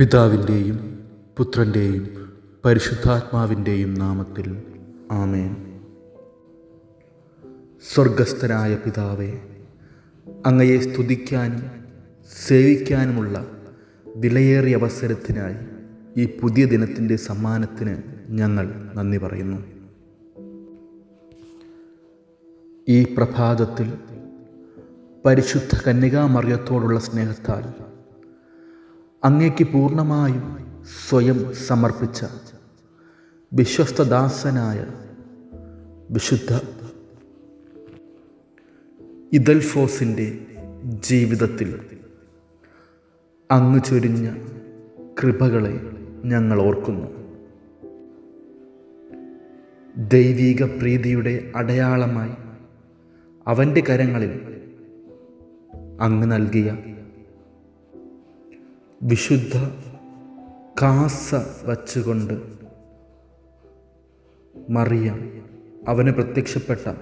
പിതാവിന്റെയും പുത്രന്റെയും പരിശുദ്ധാത്മാവിന്റെയും നാമത്തിൽ ആമേൻ. സ്വർഗസ്ഥനായ പിതാവേ അങ്ങയെ സ്തുതിക്കാനും സേവിക്കാനുമുള്ള വിലയേറിയ അവസരത്തിനായി ഈ പുതിയ ദിനത്തിന്റെ സമ്മാനത്തിന് ഞങ്ങൾ നന്ദി പറയുന്നു. ഈ പ്രഭാതത്തിൽ പരിശുദ്ധ കന്യകാമറിയത്തോടുള്ള സ്നേഹത്താൽ അങ്ങേക്ക് പൂർണമായും സ്വയം സമർപ്പിച്ച വിശ്വസ്തദാസനായ വിശുദ്ധ ഇദൽഫോസിന്റെ ജീവിതത്തിൽ അങ്ങ് ചൊരിഞ്ഞ കൃപകളെ ഞങ്ങൾ ഓർക്കുന്നു. ദൈവീക പ്രീതിയുടെ അടയാളമായി അവന്റെ കരങ്ങളിൽ അങ്ങ് നൽകിയ വിശുദ്ധ കാസ വച്ചുകൊണ്ട് മറിയ അവന് പ്രത്യക്ഷപ്പെട്ട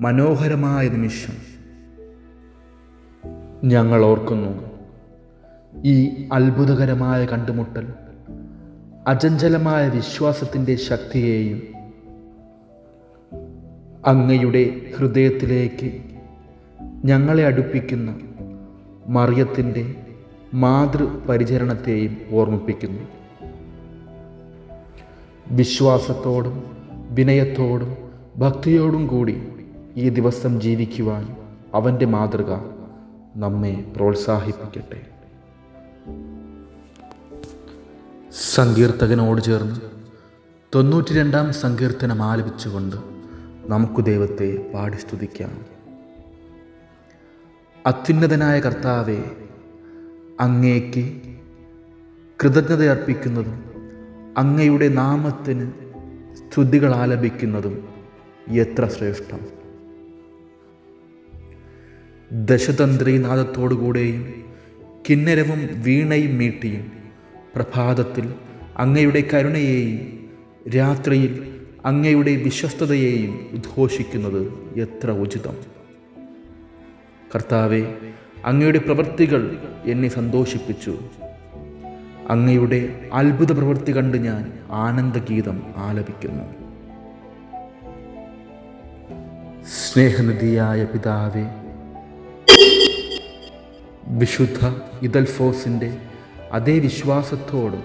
മനോഹരമായ നിമിഷം ഞങ്ങൾ ഓർക്കുന്നു. ഈ അത്ഭുതകരമായ കണ്ടുമുട്ടൽ അചഞ്ചലമായ വിശ്വാസത്തിന്റെ ശക്തിയെയും അങ്ങയുടെ ഹൃദയത്തിലേക്ക് ഞങ്ങളെ അടുപ്പിക്കുന്ന മറിയത്തിന്റെ മാതൃപരിചരണത്തെയും ഓർമ്മിപ്പിക്കുന്നു. വിശ്വാസത്തോടും വിനയത്തോടും ഭക്തിയോടും കൂടി ഈ ദിവസം ജീവിക്കുവാൻ അവന്റെ മാതൃക നമ്മെ പ്രോത്സാഹിപ്പിക്കട്ടെ. സങ്കീർത്തകനോട് ചേർന്ന് തൊണ്ണൂറ്റി രണ്ടാം സങ്കീർത്തനം ആലപിച്ചുകൊണ്ട് നമുക്ക് ദൈവത്തെ പാടി സ്തുതിക്കാം. അത്യുന്നതനായ കർത്താവെ അങ്ങേക്ക് കൃതജ്ഞത അർപ്പിക്കുന്നതും അങ്ങയുടെ നാമത്തിന് സ്തുതികൾ ആലപിക്കുന്നതും എത്ര ശ്രേഷ്ഠം. ദശതന്ത്രീനാഥത്തോടുകൂടെയും കിന്നരവും വീണയും മീട്ടിയും പ്രഭാതത്തിൽ അങ്ങയുടെ കരുണയെയും രാത്രിയിൽ അങ്ങയുടെ വിശ്വസ്തതയെയും ഉദ്ഘോഷിക്കുന്നത് എത്ര ഉചിതം. കർത്താവെ അങ്ങയുടെ പ്രവൃത്തികൾ എന്നെ സന്തോഷിപ്പിച്ചു. അങ്ങയുടെ അത്ഭുത പ്രവൃത്തി കണ്ട് ഞാൻ ആനന്ദഗീതം ആലപിക്കുന്നു. സ്നേഹനിധിയായ പിതാവെ വിശുദ്ധ ഇദൽഫോസിന്റെ അതേ വിശ്വാസത്തോടും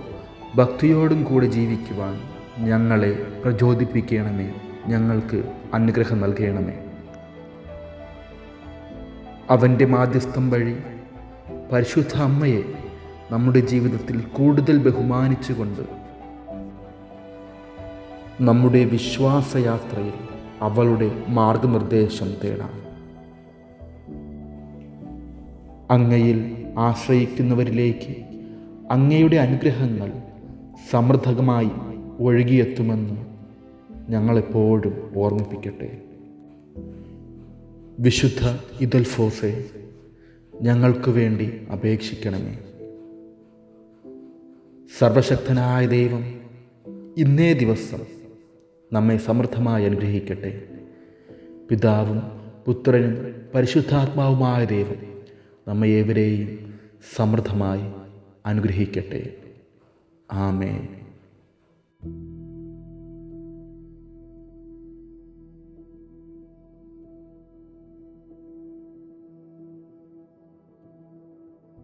ഭക്തിയോടും കൂടെ ജീവിക്കുവാൻ ഞങ്ങളെ പ്രചോദിപ്പിക്കണമേ. ഞങ്ങൾക്ക് അനുഗ്രഹം നൽകണമേ. അവന്റെ മാധ്യസ്ഥം വഴി പരിശുദ്ധ അമ്മയെ നമ്മുടെ ജീവിതത്തിൽ കൂടുതൽ ബഹുമാനിച്ചുകൊണ്ട് നമ്മുടെ വിശ്വാസയാത്രയിൽ അവളുടെ മാർഗനിർദ്ദേശം തേടാം. അങ്ങയിൽ ആശ്രയിക്കുന്നവരിലേക്ക് അങ്ങയുടെ അനുഗ്രഹങ്ങൾ സമൃദ്ധകമായി ഒഴുകിയെത്തുമെന്ന് ഞങ്ങളെപ്പോഴും ഓർമ്മിപ്പിക്കട്ടെ. വിശുദ്ധ ഇദൽഫോസെ ഞങ്ങൾക്ക് വേണ്ടി അപേക്ഷിക്കണമേ. സർവശക്തനായ ദൈവം ഇന്നേ ദിവസം നമ്മെ സമൃദ്ധമായി അനുഗ്രഹിക്കട്ടെ. പിതാവും പുത്രനും പരിശുദ്ധാത്മാവുമായ ദൈവം നമ്മെ ഏവരെയും സമൃദ്ധമായി അനുഗ്രഹിക്കട്ടെ. ആമേൻ.